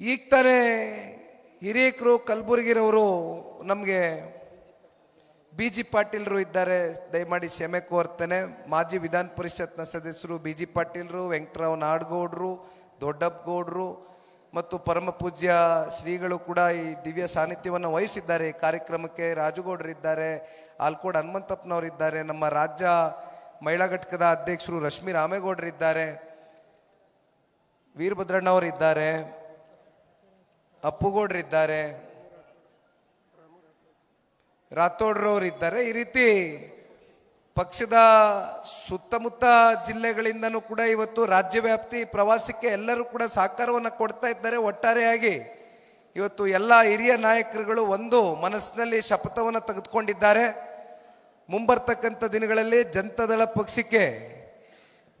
ಈಗ ತಾನೇ ಹಿರೇಕರು, ಕಲಬುರಗಿರವರು ನಮಗೆ ಬಿ ಜಿ ಪಾಟೀಲ್ರು ಇದ್ದಾರೆ. ದಯಮಾಡಿ ಕ್ಷಮೆ ಕೋರ್ತೇನೆ. ಮಾಜಿ ವಿಧಾನ ಪರಿಷತ್ನ ಸದಸ್ಯರು ಬಿ ಜಿ ಪಾಟೀಲ್ರು, ವೆಂಕಟರಾವ್ ನಾಡ್ಗೌಡ್ರು, ದೊಡ್ಡಪ್ಪಗೌಡ್ರು ಮತ್ತು ಪರಮ ಪೂಜ್ಯ ಶ್ರೀಗಳು ಕೂಡ ಈ ದಿವ್ಯ ಸಾನ್ನಿಧ್ಯವನ್ನು ವಹಿಸಿದ್ದಾರೆ. ಈ ಕಾರ್ಯಕ್ರಮಕ್ಕೆ ರಾಜುಗೌಡರಿದ್ದಾರೆ ಆಲ್ಕೋಡ್ ಹನುಮಂತಪ್ಪನವರಿದ್ದಾರೆ ನಮ್ಮ ರಾಜ್ಯ ಮಹಿಳಾ ಘಟಕದ ಅಧ್ಯಕ್ಷರು ರಶ್ಮಿ ರಾಮೇಗೌಡರಿದ್ದಾರೆ ವೀರಭದ್ರಣ್ಣವರಿದ್ದಾರೆ ಅಪ್ಪುಗೌಡರಿದ್ದಾರೆ. ರಾಥೋಡ್ರವ್ರು ಇದ್ದಾರೆ ಈ ರೀತಿ ಪಕ್ಷದ ಸುತ್ತಮುತ್ತ ಜಿಲ್ಲೆಗಳಿಂದನೂ ಕೂಡ ಇವತ್ತು ರಾಜ್ಯ ವ್ಯಾಪ್ತಿ ಪ್ರವಾಸಕ್ಕೆ ಎಲ್ಲರೂ ಕೂಡ ಸಹಕಾರವನ್ನು ಕೊಡ್ತಾ ಇದ್ದಾರೆ. ಒಟ್ಟಾರೆಯಾಗಿ ಇವತ್ತು ಎಲ್ಲ ಹಿರಿಯ ನಾಯಕರುಗಳು ಒಂದು ಮನಸ್ಸಿನಲ್ಲಿ ಶಪಥವನ್ನು ತೆಗೆದುಕೊಂಡಿದ್ದಾರೆ. ಮುಂಬರ್ತಕ್ಕಂಥ ದಿನಗಳಲ್ಲಿ ಜನತಾದಳ ಪಕ್ಷಕ್ಕೆ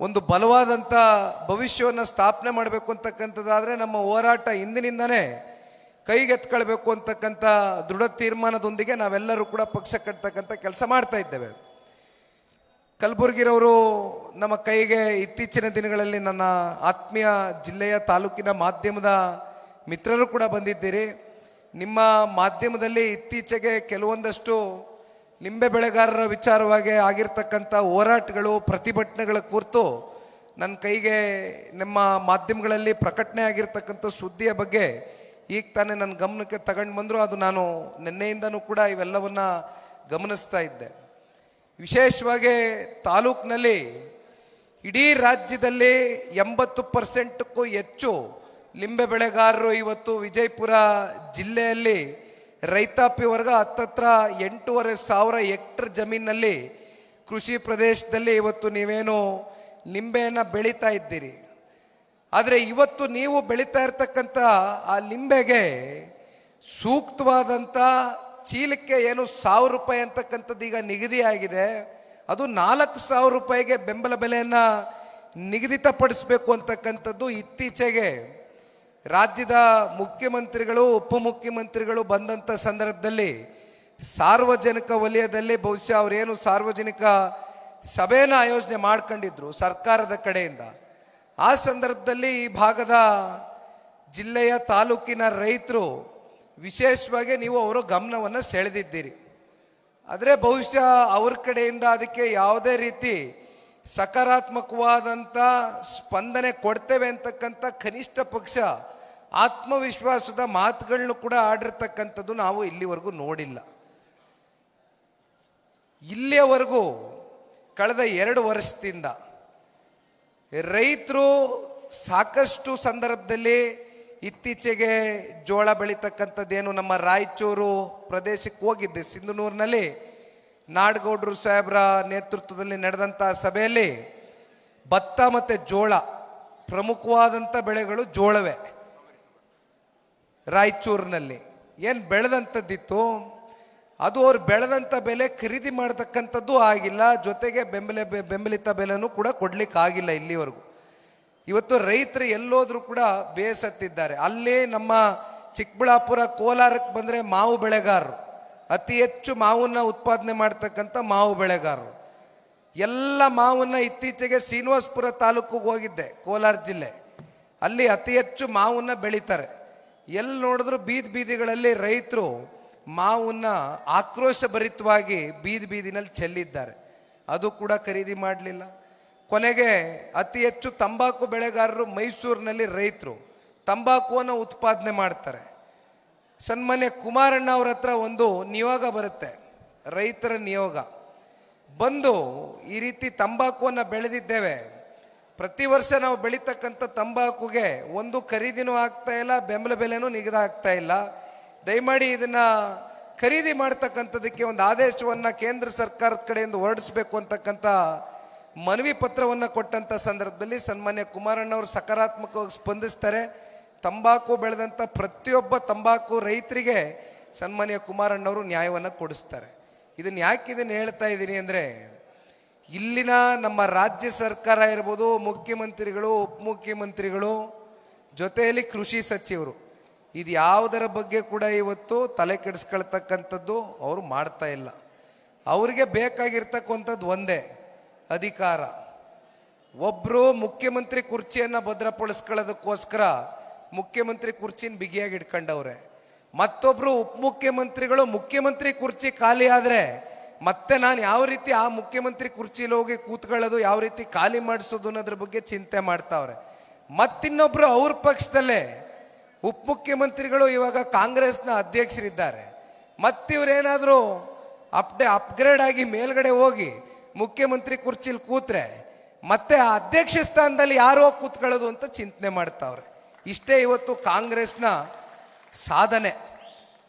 ಒಂದು ಬಲವಾದಂಥ ಭವಿಷ್ಯವನ್ನು ಸ್ಥಾಪನೆ ಮಾಡಬೇಕು ಅಂತಕ್ಕಂಥದ್ದಾದರೆ ನಮ್ಮ ಹೋರಾಟ ಇಂದಿನಿಂದನೇ ಕೈಗೆತ್ಕೊಳ್ಬೇಕು ಅಂತಕ್ಕಂಥ ದೃಢ ತೀರ್ಮಾನದೊಂದಿಗೆ ನಾವೆಲ್ಲರೂ ಕೂಡ ಪಕ್ಷ ಕಟ್ತಕ್ಕಂಥ ಕೆಲಸ ಮಾಡ್ತಾ ಇದ್ದೇವೆ. ಕಲಬುರಗಿರವರು ನಮ್ಮ ಕೈಗೆ ಇತ್ತೀಚಿನ ದಿನಗಳಲ್ಲಿ ನನ್ನ ಆತ್ಮೀಯ ಜಿಲ್ಲೆಯ ತಾಲೂಕಿನ ಮಾಧ್ಯಮದ ಮಿತ್ರರು ಕೂಡ ಬಂದಿದ್ದೀರಿ. ನಿಮ್ಮ ಮಾಧ್ಯಮದಲ್ಲಿ ಇತ್ತೀಚೆಗೆ ಕೆಲವೊಂದಷ್ಟು ನಿಂಬೆ ಬೆಳೆಗಾರರ ವಿಚಾರವಾಗಿ ಆಗಿರ್ತಕ್ಕಂಥ ಹೋರಾಟಗಳು, ಪ್ರತಿಭಟನೆಗಳ ಕುರಿತು ನನ್ನ ಕೈಗೆ, ನಿಮ್ಮ ಮಾಧ್ಯಮಗಳಲ್ಲಿ ಪ್ರಕಟಣೆ ಆಗಿರ್ತಕ್ಕಂಥ ಸುದ್ದಿಯ ಬಗ್ಗೆ ಈಗ ತಾನೇ ನನ್ನ ಗಮನಕ್ಕೆ ತಗೊಂಡು ಬಂದರು, ಅದು ನಾನು ನಿನ್ನೆಯಿಂದನೂ ಕೂಡ ಇವೆಲ್ಲವನ್ನು ಗಮನಿಸ್ತಾ ಇದ್ದೆ. ವಿಶೇಷವಾಗಿ ತಾಲೂಕಿನಲ್ಲಿ ಇಡೀ ರಾಜ್ಯದಲ್ಲಿ ಎಂಬತ್ತು ಪರ್ಸೆಂಟಕ್ಕೂ ಹೆಚ್ಚು ಲಿಂಬೆ ಬೆಳೆಗಾರರು ಇವತ್ತು ವಿಜಯಪುರ ಜಿಲ್ಲೆಯಲ್ಲಿ ರೈತಾಪಿ ವರ್ಗ ಹತ್ತತ್ರ ಎಂಟೂವರೆ ಸಾವಿರ ಹೆಕ್ಟರ್ ಜಮೀನಲ್ಲಿ ಕೃಷಿ ಪ್ರದೇಶದಲ್ಲಿ ಇವತ್ತು ನೀವೇನು ಲಿಂಬೆಯನ್ನು ಬೆಳೀತಾ ಇದ್ದೀರಿ. ಆದರೆ ಇವತ್ತು ನೀವು ಬೆಳೀತಾ ಇರ್ತಕ್ಕಂಥ ಆ ಲಿಂಬೆಗೆ ಸೂಕ್ತವಾದಂಥ ಚೀಲಕ್ಕೆ ಏನು ಸಾವಿರ ರೂಪಾಯಿ ಅಂತಕ್ಕಂಥದ್ದು ಈಗ ನಿಗದಿಯಾಗಿದೆ ಅದು ನಾಲ್ಕು ಸಾವಿರ ರೂಪಾಯಿಗೆ ಬೆಂಬಲ ಬೆಲೆಯನ್ನು ನಿಗದಿತಪಡಿಸಬೇಕು ಅಂತಕ್ಕಂಥದ್ದು ಇತ್ತೀಚೆಗೆ ರಾಜ್ಯದ ಮುಖ್ಯಮಂತ್ರಿಗಳು, ಉಪಮುಖ್ಯಮಂತ್ರಿಗಳು ಬಂದಂಥ ಸಂದರ್ಭದಲ್ಲಿ ಸಾರ್ವಜನಿಕ ವಲಯದಲ್ಲಿ ಬಹುಶಃ ಅವರೇನು ಸಾರ್ವಜನಿಕ ಸಭೆಯನ್ನು ಆಯೋಜನೆ ಮಾಡ್ಕೊಂಡಿದ್ರು ಸರ್ಕಾರದ ಕಡೆಯಿಂದ. ಆ ಸಂದರ್ಭದಲ್ಲಿ ಈ ಭಾಗದ ಜಿಲ್ಲೆಯ ತಾಲೂಕಿನ ರೈತರು ವಿಶೇಷವಾಗಿ ನೀವು ಅವರ ಗಮನವನ್ನು ಸೆಳೆದಿದ್ದೀರಿ. ಆದರೆ ಬಹುಶಃ ಅವ್ರ ಕಡೆಯಿಂದ ಅದಕ್ಕೆ ಯಾವುದೇ ರೀತಿ ಸಕಾರಾತ್ಮಕವಾದಂಥ ಸ್ಪಂದನೆ ಕೊಡ್ತೇವೆ ಅಂತಕ್ಕಂಥ ಕನಿಷ್ಠ ಪಕ್ಷ ಆತ್ಮವಿಶ್ವಾಸದ ಮಾತುಗಳನ್ನು ಕೂಡ ಆಡಿರ್ತಕ್ಕಂಥದ್ದು ನಾವು ಇಲ್ಲಿವರೆಗೂ ನೋಡಿಲ್ಲ. ಇಲ್ಲಿಯವರೆಗೂ ಕಳೆದ ಎರಡು ವರ್ಷದಿಂದ ರೈತರು ಸಾಕಷ್ಟು ಸಂದರ್ಭದಲ್ಲಿ ಇತ್ತೀಚೆಗೆ ಜೋಳ ಬೆಳೀತಕ್ಕಂಥದ್ದೇನು ನಮ್ಮ ರಾಯಚೂರು ಪ್ರದೇಶಕ್ಕೆ ಹೋಗಿದ್ದೆ ಸಿಂಧನೂರಿನಲ್ಲಿ. ನಾಡಗೌಡರು ಸಾಹೇಬ್ರ ನೇತೃತ್ವದಲ್ಲಿ ನಡೆದಂಥ ಸಭೆಯಲ್ಲಿ ಭತ್ತ ಮತ್ತು ಜೋಳ, ಪ್ರಮುಖವಾದಂಥ ಬೆಳೆಗಳು ಜೋಳವೇ. ರಾಯಚೂರಿನಲ್ಲಿ. ಏನು ಬೆಳೆದಂಥದ್ದಿತ್ತು? ಅದು ಅವ್ರು ಬೆಳೆದಂಥ ಬೆಲೆ ಖರೀದಿ ಮಾಡತಕ್ಕಂಥದ್ದು ಆಗಿಲ್ಲ. ಜೊತೆಗೆ ಬೆಂಬಲ ಬೆಂಬಲಿತ ಬೆಲೆನೂ ಕೂಡ ಕೊಡ್ಲಿಕ್ಕೆ ಆಗಿಲ್ಲ ಇಲ್ಲಿವರೆಗೂ. ಇವತ್ತು ರೈತರು ಎಲ್ಲೋದ್ರೂ ಕೂಡ ಬೇಸತ್ತಿದ್ದಾರೆ. ಅಲ್ಲೇ ನಮ್ಮ ಚಿಕ್ಕಬಳ್ಳಾಪುರ ಕೋಲಾರಕ್ಕೆ ಬಂದರೆ ಮಾವು ಬೆಳೆಗಾರರು. ಅತಿ ಹೆಚ್ಚು ಮಾವನ್ನ ಉತ್ಪಾದನೆ ಮಾಡ್ತಕ್ಕಂಥ ಮಾವು ಬೆಳೆಗಾರರು. ಎಲ್ಲ ಮಾವನ್ನ ಇತ್ತೀಚೆಗೆ ಶ್ರೀನಿವಾಸ್ಪುರ ತಾಲೂಕಿಗೆ ಹೋಗಿದ್ದೆ, ಕೋಲಾರ ಜಿಲ್ಲೆ. ಅಲ್ಲಿ ಅತಿ ಹೆಚ್ಚು ಮಾವನ್ನ ಬೆಳೀತಾರೆ. ಎಲ್ಲಿ ನೋಡಿದ್ರು ಬೀದಿ ಬೀದಿಗಳಲ್ಲಿ ರೈತರು ಮಾವನ್ನ ಆಕ್ರೋಶ ಭರಿತವಾಗಿ ಬೀದಿ ಬೀದಿನಲ್ಲಿ ಚೆಲ್ಲಿದ್ದಾರೆ. ಅದು ಕೂಡ ಖರೀದಿ ಮಾಡಲಿಲ್ಲ. ಕೊನೆಗೆ ಅತಿ ಹೆಚ್ಚು ತಂಬಾಕು ಬೆಳೆಗಾರರು ಮೈಸೂರಿನಲ್ಲಿ ರೈತರು. ತಂಬಾಕುವನ್ನು ಉತ್ಪಾದನೆ ಮಾಡ್ತಾರೆ. ಸನ್ಮಾನ್ಯ ಕುಮಾರಣ್ಣ ಅವ್ರ ಹತ್ರ ಒಂದು ನಿಯೋಗ ಬರುತ್ತೆ. ರೈತರ ನಿಯೋಗ. ಬಂದು ಈ ರೀತಿ ತಂಬಾಕುವನ್ನು ಬೆಳೆದಿದ್ದೇವೆ. ಪ್ರತಿ ವರ್ಷ ನಾವು ಬೆಳೀತಕ್ಕಂಥ ತಂಬಾಕುಗೆ ಒಂದು ಖರೀದಿನೂ ಆಗ್ತಾ ಇಲ್ಲ, ಬೆಂಬಲ ಬೆಲೆನೂ ನಿಗದ ಆಗ್ತಾ ಇಲ್ಲ. ದಯಮಾಡಿ ಇದನ್ನ ಖರೀದಿ ಮಾಡ್ತಕ್ಕಂಥದಕ್ಕೆ ಒಂದು ಆದೇಶವನ್ನು ಕೇಂದ್ರ ಸರ್ಕಾರದ ಕಡೆಯಿಂದ ಹೊರಡಿಸಬೇಕು ಅಂತಕ್ಕಂಥ ಮನವಿ ಪತ್ರವನ್ನು ಕೊಟ್ಟಂಥ ಸಂದರ್ಭದಲ್ಲಿ ಸನ್ಮಾನ್ಯ ಕುಮಾರಣ್ಣವರು ಸಕಾರಾತ್ಮಕವಾಗಿ ಸ್ಪಂದಿಸ್ತಾರೆ. ತಂಬಾಕು ಬೆಳೆದಂಥ ಪ್ರತಿಯೊಬ್ಬ ತಂಬಾಕು ರೈತರಿಗೆ ಸನ್ಮಾನ್ಯ ಕುಮಾರಣ್ಣವರು ನ್ಯಾಯವನ್ನು ಕೊಡಿಸ್ತಾರೆ. ಇದನ್ನ ಯಾಕೆ ಇದನ್ನು ಹೇಳ್ತಾ ಇದ್ದೀನಿ ಅಂದರೆ, ಇಲ್ಲಿನ ನಮ್ಮ ರಾಜ್ಯ ಸರ್ಕಾರ ಇರ್ಬೋದು ಮುಖ್ಯಮಂತ್ರಿಗಳು, ಉಪಮುಖ್ಯಮಂತ್ರಿಗಳು, ಜೊತೆಯಲ್ಲಿ ಕೃಷಿ ಸಚಿವರು ಇದು ಯಾವುದರ ಬಗ್ಗೆ ಕೂಡ ಇವತ್ತು ತಲೆ ಕೆಡಿಸ್ಕೊಳ್ತಕ್ಕಂಥದ್ದು ಅವರು ಮಾಡ್ತಾ ಇಲ್ಲ. ಅವರಿಗೆ ಬೇಕಾಗಿರ್ತಕ್ಕಂಥದ್ದು ಒಂದೇ, ಅಧಿಕಾರ. ಒಬ್ಬರು ಮುಖ್ಯಮಂತ್ರಿ ಕುರ್ಚಿಯನ್ನು ಭದ್ರಪಡಿಸ್ಕೊಳ್ಳೋದಕ್ಕೋಸ್ಕರ ಮುಖ್ಯಮಂತ್ರಿ ಕುರ್ಚಿನ ಬಿಗಿಯಾಗಿ ಇಟ್ಕೊಂಡವ್ರೆ. ಮತ್ತೊಬ್ಬರು ಉಪಮುಖ್ಯಮಂತ್ರಿಗಳು ಮುಖ್ಯಮಂತ್ರಿ ಕುರ್ಚಿ ಖಾಲಿ ಆದರೆ ಮತ್ತೆ ನಾನು ಯಾವ ರೀತಿ ಆ ಮುಖ್ಯಮಂತ್ರಿ ಕುರ್ಚಿಲಿ ಹೋಗಿ ಕೂತ್ಕೊಳ್ಳೋದು, ಯಾವ ರೀತಿ ಖಾಲಿ ಮಾಡಿಸೋದು ಅನ್ನೋದ್ರ ಬಗ್ಗೆ ಚಿಂತೆ ಮಾಡ್ತಾವ್ರೆ. ಮತ್ತಿನ್ನೊಬ್ಬರು ಅವ್ರ ಪಕ್ಷದಲ್ಲೇ ಉಪಮುಖ್ಯಮಂತ್ರಿಗಳು ಇವಾಗ ಕಾಂಗ್ರೆಸ್ನ ಅಧ್ಯಕ್ಷರಿದ್ದಾರೆ. ಮತ್ತಿವ್ರೇನಾದರೂ ಅಪ್ಡೇ, ಅಪ್ಗ್ರೇಡ್ ಆಗಿ ಮೇಲ್ಗಡೆ ಹೋಗಿ ಮುಖ್ಯಮಂತ್ರಿ ಕುರ್ಚಿಲಿ ಕೂತ್ರೆ ಮತ್ತೆ ಆ ಅಧ್ಯಕ್ಷ ಸ್ಥಾನದಲ್ಲಿ ಯಾರೋ ಕೂತ್ಕೊಳ್ಳೋದು ಅಂತ ಚಿಂತನೆ ಮಾಡ್ತಾವ್ರೆ. ಇಷ್ಟೇ ಇವತ್ತು ಕಾಂಗ್ರೆಸ್ನ ಸಾಧನೆ.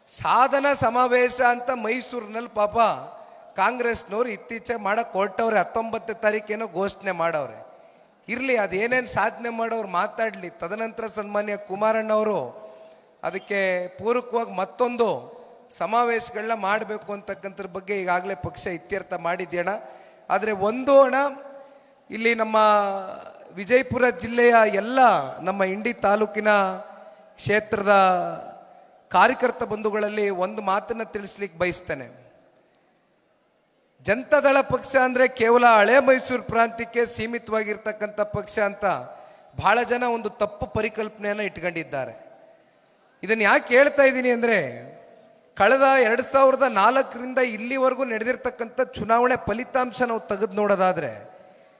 ಸಾಧನ ಸಮಾವೇಶ ಅಂತ ಮೈಸೂರಿನಲ್ಲಿ ಪಾಪ ಕಾಂಗ್ರೆಸ್ನವ್ರು ಇತ್ತೀಚೆಗೆ ಮಾಡೋಕ್ಕೆ ಹೊರಟವ್ರೆ ಹತ್ತೊಂಬತ್ತನೇ ತಾರೀಕೇನೋ ಘೋಷಣೆ ಮಾಡವ್ರೆ. ಇರಲಿ ಅದೇನೇನು ಸಾಧನೆ ಮಾಡೋರು ಮಾತಾಡಲಿ. ತದನಂತರ ಸನ್ಮಾನ್ಯ ಕುಮಾರಣ್ಣವರು ಅದಕ್ಕೆ ಪೂರಕವಾಗಿ ಮತ್ತೊಂದು ಸಮಾವೇಶಗಳನ್ನ ಮಾಡಬೇಕು ಅಂತಕ್ಕಂಥದ್ರ ಬಗ್ಗೆ ಈಗಾಗಲೇ ಪಕ್ಷ ಇತ್ಯರ್ಥ ಮಾಡಿದ್ಯಣ ಆದರೆ ಒಂದು ಅಣ ಇಲ್ಲಿ ನಮ್ಮ ವಿಜಯಪುರ ಜಿಲ್ಲೆಯ ಎಲ್ಲ ನಮ್ಮ ಇಂಡಿ ತಾಲೂಕಿನ ಕ್ಷೇತ್ರದ ಕಾರ್ಯಕರ್ತ ಬಂಧುಗಳಲ್ಲಿ ಒಂದು ಮಾತನ್ನು ತಿಳಿಸ್ಲಿಕ್ಕೆ ಬಯಸ್ತೇನೆ. ಜನತಾದಳ ಪಕ್ಷ ಅಂದರೆ ಕೇವಲ ಹಳೆ ಮೈಸೂರು ಪ್ರಾಂತ್ಯಕ್ಕೆ ಸೀಮಿತವಾಗಿರ್ತಕ್ಕಂಥ ಪಕ್ಷ ಅಂತ ಬಹಳ ಜನ ಒಂದು ತಪ್ಪು ಪರಿಕಲ್ಪನೆಯನ್ನು ಇಟ್ಕೊಂಡಿದ್ದಾರೆ. ಇದನ್ನು ಯಾಕೆ ಹೇಳ್ತಾ ಇದ್ದೀನಿ ಅಂದರೆ ಕಳೆದ ಎರಡು ಸಾವಿರದ ನಾಲ್ಕರಿಂದ ಇಲ್ಲಿವರೆಗೂ ನಡೆದಿರ್ತಕ್ಕಂಥ ಚುನಾವಣೆ ಫಲಿತಾಂಶ ನಾವು ತೆಗೆದು ನೋಡೋದಾದರೆ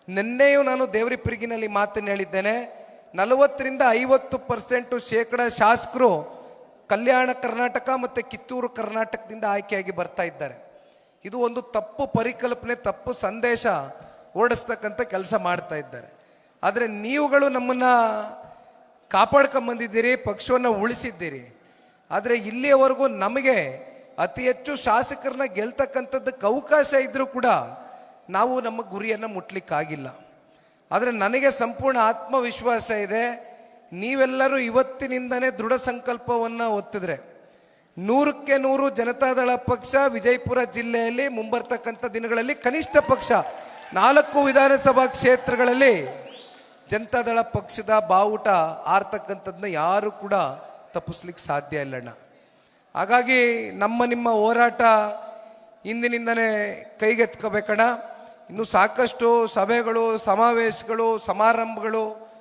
ನಿನ್ನೆಯೂ ನಾನು ದೇವರಿಪಿರಿಗಿನಲ್ಲಿ ಮಾತನ್ನು ಹೇಳಿದ್ದೇನೆ, ನಲವತ್ತರಿಂದ ಐವತ್ತು ಪರ್ಸೆಂಟು ಶೇಕಡ ಶಾಸಕರು ಕಲ್ಯಾಣ ಕರ್ನಾಟಕ ಮತ್ತು ಕಿತ್ತೂರು ಕರ್ನಾಟಕದಿಂದ ಆಯ್ಕೆಯಾಗಿ ಬರ್ತಾ ಇದ್ದಾರೆ. ಇದು ಒಂದು ತಪ್ಪು ಪರಿಕಲ್ಪನೆ, ತಪ್ಪು ಸಂದೇಶ ಓಡಿಸ್ತಕ್ಕಂಥ ಕೆಲಸ ಮಾಡ್ತಾ ಇದ್ದಾರೆ. ಆದರೆ ನೀವುಗಳು ನಮ್ಮನ್ನ ಕಾಪಾಡ್ಕೊಂಬಂದಿದ್ದೀರಿ ಪಕ್ಷವನ್ನು ಉಳಿಸಿದ್ದೀರಿ. ಆದರೆ ಇಲ್ಲಿಯವರೆಗೂ ನಮಗೆ ಅತಿ ಹೆಚ್ಚು ಶಾಸಕರನ್ನ ಗೆಲ್ತಕ್ಕಂಥದ್ದಕ್ಕೆ ಅವಕಾಶ ಇದ್ದರೂ ಕೂಡ ನಾವು ನಮ್ಮ ಗುರಿಯನ್ನು ಮುಟ್ಲಿಕ್ಕಾಗಿಲ್ಲ. ಆದರೆ ನನಗೆ ಸಂಪೂರ್ಣ ಆತ್ಮವಿಶ್ವಾಸ ಇದೆ. ನೀವೆಲ್ಲರೂ ಇವತ್ತಿನಿಂದನೇ ದೃಢ ಸಂಕಲ್ಪವನ್ನು ಒತ್ತಿದ್ರೆ ನೂರಕ್ಕೆ ನೂರು ಜನತಾದಳ ಪಕ್ಷ ವಿಜಯಪುರ ಜಿಲ್ಲೆಯಲ್ಲಿ ಮುಂಬರ್ತಕ್ಕಂಥ ದಿನಗಳಲ್ಲಿ ಕನಿಷ್ಠ ಪಕ್ಷ. ನಾಲ್ಕು ವಿಧಾನಸಭಾ ಕ್ಷೇತ್ರಗಳಲ್ಲಿ ಜನತಾದಳ ಪಕ್ಷದ ಬಾವುಟ ಆರ್ತಕ್ಕಂಥದ್ದನ್ನ ಯಾರು ಕೂಡ ತಪ್ಪಿಸ್ಲಿಕ್ಕೆ ಸಾಧ್ಯ ಇಲ್ಲಣ್ಣ. ಹಾಗಾಗಿ ನಮ್ಮ ನಿಮ್ಮ ಹೋರಾಟ ಇಂದಿನಿಂದನೇ ಕೈಗೆತ್ಕೋಬೇಕಣ್ಣ. ಇನ್ನು ಸಾಕಷ್ಟು ಸಭೆಗಳು, ಸಮಾವೇಶಗಳು, ಸಮಾರಂಭಗಳು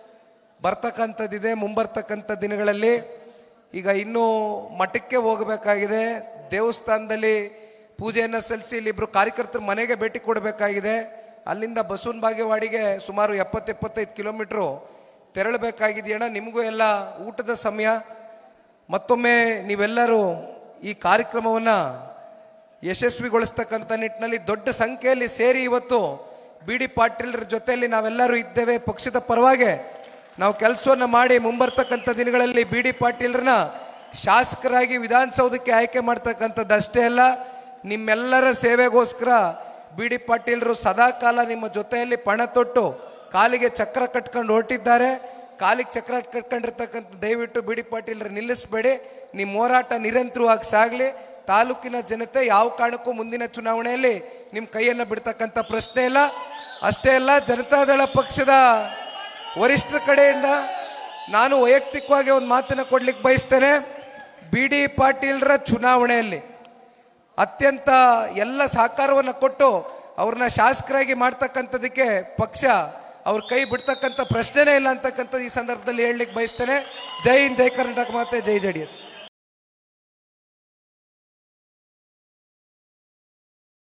ಬರ್ತಕ್ಕಂಥದ್ದಿದೆ ಮುಂಬರ್ತಕ್ಕಂಥ ದಿನಗಳಲ್ಲಿ. ಈಗ ಇನ್ನೂ ಮಠಕ್ಕೆ ಹೋಗಬೇಕಾಗಿದೆ. ದೇವಸ್ಥಾನದಲ್ಲಿ ಪೂಜೆಯನ್ನು ಸಲ್ಲಿಸಿ ಇಲ್ಲಿಬ್ರು ಕಾರ್ಯಕರ್ತರು ಮನೆಗೆ ಭೇಟಿ ಕೊಡಬೇಕಾಗಿದೆ. ಅಲ್ಲಿಂದ ಬಸವನ ಬಾಗೇವಾಡಿಗೆ ಸುಮಾರು ಎಪ್ಪತ್ತು ಎಪ್ಪತ್ತೈದು ಕಿಲೋಮೀಟ್ರು ತೆರಳಬೇಕಾಗಿದೆಯಣ್ಣ. ನಿಮಗೂ ಎಲ್ಲ ಊಟದ ಸಮಯ. ಮತ್ತೊಮ್ಮೆ ನೀವೆಲ್ಲರೂ ಈ ಕಾರ್ಯಕ್ರಮವನ್ನು ಯಶಸ್ವಿಗೊಳಿಸ್ತಕ್ಕಂಥ ನಿಟ್ಟಿನಲ್ಲಿ ದೊಡ್ಡ ಸಂಖ್ಯೆಯಲ್ಲಿ ಸೇರಿ ಇವತ್ತು ಬಿ ಡಿ ಪಾಟೀಲ್ರ ಜೊತೆಯಲ್ಲಿ ನಾವೆಲ್ಲರೂ ಇದ್ದೇವೆ. ಪಕ್ಷದ ಪರವಾಗಿ ನಾವು ಕೆಲಸವನ್ನು ಮಾಡಿ ಮುಂಬರ್ತಕ್ಕಂಥ ದಿನಗಳಲ್ಲಿ ಬಿ ಡಿ ಪಾಟೀಲ್ರನ್ನ ಶಾಸಕರಾಗಿ ವಿಧಾನಸೌಧಕ್ಕೆ ಆಯ್ಕೆ ಮಾಡ್ತಕ್ಕಂಥದ್ದು ಅಷ್ಟೇ ಅಲ್ಲ, ನಿಮ್ಮೆಲ್ಲರ ಸೇವೆಗೋಸ್ಕರ ಬಿ ಡಿ ಪಾಟೀಲ್ರು ಸದಾಕಾಲ ನಿಮ್ಮ ಜೊತೆಯಲ್ಲಿ ಪಣ ತೊಟ್ಟು ಕಾಲಿಗೆ ಚಕ್ರ ಕಟ್ಕೊಂಡು ಹೊರಟಿದ್ದಾರೆ. ಕಾಲಿಗೆ ಚಕ್ರ ಕಟ್ಕೊಂಡಿರ್ತಕ್ಕಂಥ ದಯವಿಟ್ಟು ಬಿ ಡಿ ಪಾಟೀಲ್ರು ನಿಲ್ಲಿಸಬೇಡಿ. ನಿಮ್ಮ ಹೋರಾಟ ನಿರಂತರವಾಗಿ ಸಾಗಲಿ. ತಾಲೂಕಿನ ಜನತೆ ಯಾವ ಕಾರಣಕ್ಕೂ ಮುಂದಿನ ಚುನಾವಣೆಯಲ್ಲಿ ನಿಮ್ಮ ಕೈಯನ್ನು ಬಿಡ್ತಕ್ಕಂಥ ಪ್ರಶ್ನೆ ಇಲ್ಲ. ಅಷ್ಟೇ ಅಲ್ಲ, ಜನತಾದಳ ಪಕ್ಷದ ವರಿಷ್ಠರ ಕಡೆಯಿಂದ ನಾನು ವೈಯಕ್ತಿಕವಾಗಿ ಒಂದು ಮಾತನ್ನು ಕೊಡ್ಲಿಕ್ಕೆ ಬಯಸ್ತೇನೆ. ಬಿ ಡಿ ಪಾಟೀಲ್ರ ಚುನಾವಣೆಯಲ್ಲಿ ಅತ್ಯಂತ ಎಲ್ಲ ಸಹಕಾರವನ್ನು ಕೊಟ್ಟು ಅವ್ರನ್ನ ಶಾಸಕರಾಗಿ ಮಾಡ್ತಕ್ಕಂಥದಕ್ಕೆ ಪಕ್ಷ ಅವ್ರ ಕೈ ಬಿಡ್ತಕ್ಕಂಥ ಪ್ರಶ್ನೆನೇ ಇಲ್ಲ ಅಂತಕ್ಕಂಥದ್ದು ಈ ಸಂದರ್ಭದಲ್ಲಿ ಹೇಳಲಿಕ್ಕೆ ಬಯಸ್ತೇನೆ. ಜೈ ಹಿಂದ್, ಜೈ ಕರ್ನಾಟಕ ಮಾತೆ, ಜೈ ಜೆ ಡಿ ಎಸ್.